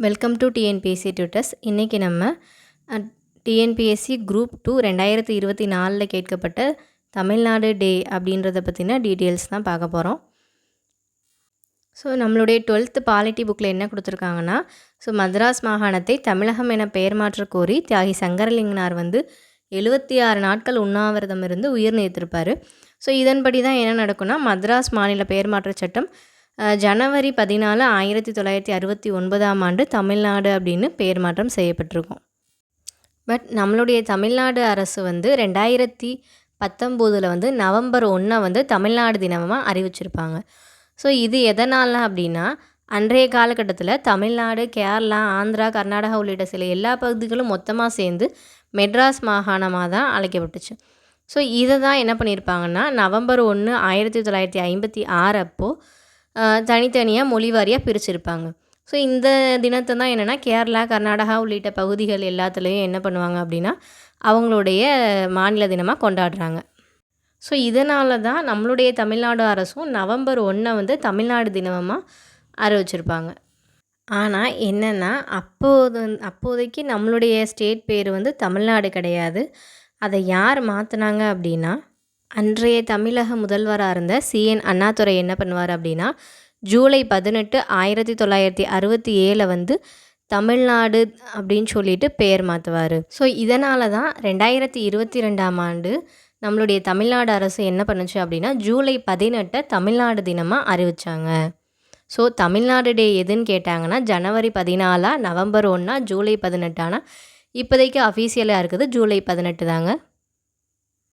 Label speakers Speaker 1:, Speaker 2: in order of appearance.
Speaker 1: Welcome to TNPSC tutors இன்றைக்கி நம்ம TNPSC group two ரெண்டாயிரத்தி இருபத்தி நாலில் கேட்கப்பட்ட தமிழ்நாடு டே அப்படின்றத பற்றின டீட்டெயில்ஸ் தான் பார்க்க போகிறோம் ஸோ நம்மளுடைய டுவெல்த்து பாலிட்டி புக்கில் என்ன கொடுத்துருக்காங்கன்னா ஸோ மദ്രാஸ் மாகாணத்தை தமிழகம் என பெயர் மாற்ற கோரி தியாகி சங்கரலிங்கனார் வந்து எழுபத்தி ஆறு நாட்கள் உண்ணாவிரதம் இருந்து உயிர் நீத்திருப்பார். ஸோ இதன்படி தான் என்ன நடக்கும்னா மദ്രാஸ் மாநில பெயர் மாற்ற சட்டம் ஜனவரி பதினாலு ஆயிரத்தி தொள்ளாயிரத்தி அறுபத்தி ஒன்பதாம் ஆண்டு தமிழ்நாடு அப்படின்னு பெயர் மாற்றம் செய்யப்பட்டிருக்கும். பட் நம்மளுடைய தமிழ்நாடு அரசு வந்து ரெண்டாயிரத்தி பத்தொம்போதில் வந்து நவம்பர் ஒன்றை வந்து தமிழ்நாடு தினமாக அறிவிச்சிருப்பாங்க. ஸோ இது எதனால் அப்படின்னா அன்றைய காலகட்டத்தில் தமிழ்நாடு கேரளா ஆந்திரா கர்நாடகா உள்ளிட்ட சில எல்லா பகுதிகளும் மொத்தமாக சேர்ந்து மெட்ராஸ் மாகாணமாக தான் அழைக்கப்பட்டுச்சு. ஸோ இதை தான் என்ன பண்ணியிருப்பாங்கன்னா நவம்பர் ஒன்று ஆயிரத்தி தொள்ளாயிரத்தி ஐம்பத்தி ஆறு அப்போது தனித்தனியாக மொழி வாரியாக பிரிச்சிருப்பாங்க. ஸோ இந்த தினத்தை தான் என்னென்னா கேரளா கர்நாடகா உள்ளிட்ட பகுதிகள் எல்லாத்துலேயும் என்ன பண்ணுவாங்க அப்படின்னா அவங்களுடைய மாநில தினமாக கொண்டாடுறாங்க. ஸோ இதனால தான் நம்மளுடைய தமிழ்நாடு அரசும் நவம்பர் ஒன்றை வந்து தமிழ்நாடு தினமாக அறிவிச்சிருப்பாங்க. ஆனால் என்னென்னா அப்போது வந்து- அப்போதைக்கு நம்மளுடைய ஸ்டேட் பேர் வந்து தமிழ்நாடு கிடையாது. அதை யார் மாற்றினாங்க அப்படின்னா அன்றைய தமிழக முதல்வராக இருந்த சிஎன் அண்ணாதுரை என்ன பண்ணுவார் அப்படின்னா ஜூலை பதினெட்டு ஆயிரத்தி தொள்ளாயிரத்தி அறுபத்தி ஏழில் வந்து தமிழ்நாடு அப்படின்னு சொல்லிட்டு பெயர் மாற்றுவார் ஸோ இதனால தான் ரெண்டாயிரத்தி இருபத்தி ரெண்டாம் ஆண்டு நம்மளுடைய தமிழ்நாடு அரசு என்ன பண்ணுச்சு அப்படின்னா ஜூலை பதினெட்டை தமிழ்நாடு தினமாக அறிவித்தாங்க ஸோ தமிழ்நாடு டே எதுன்னு கேட்டாங்கன்னா ஜனவரி பதினாலா நவம்பர் ஒன்றா ஜூலை பதினெட்டானா? இப்போதைக்கு அஃபீஷியலாக இருக்குது ஜூலை பதினெட்டு தாங்க.